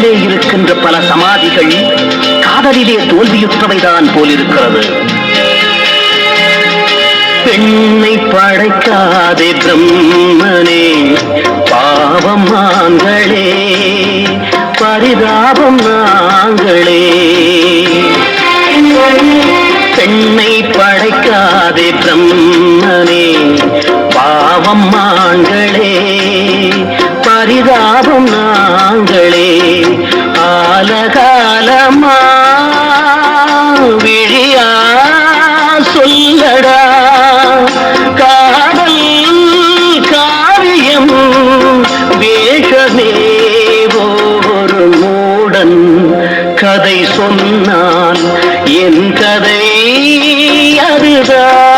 கல்லறையிலே இருக்கின்ற பல சமாதிகள் காதலிலே தோல்வியுற்றவைதான் போலிருக்கிறது. பெண்ணை படைக்காதே பிரம்மனே பாவம் நாங்களே பரிதாபம் நாங்களே பெண்ணை படைக்காதே பிரம்மனே பாவம் நாங்களே பரிதாபம் நாங்களே விழியா சொல்லடா. காதல் காரியம் வேஷமே ஒரு மூடன் கதை சொன்னான். என் கதை அதுதான்.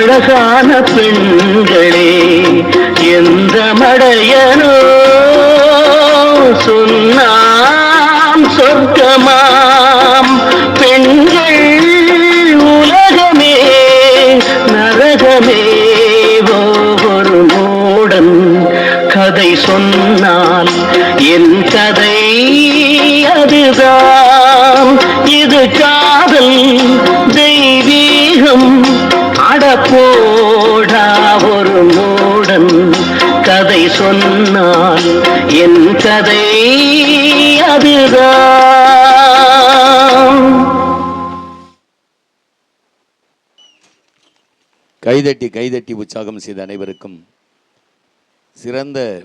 அழகான பெண்களே எந்த மடையனோ சொன்னாம் சொர்க்கமாம். பெண்கள் உலகமே நரகமே ஒரு மூடன் கதை சொன்னால் என் கதை அதுதான். இது காதல் தெய்வீகம் அடப்போடா ஒரு மூடன் கதை சொன்னால் என் கதை அதுதான். கைதட்டி கைதட்டி உற்சாகம் செய்த அனைவருக்கும் சிறந்த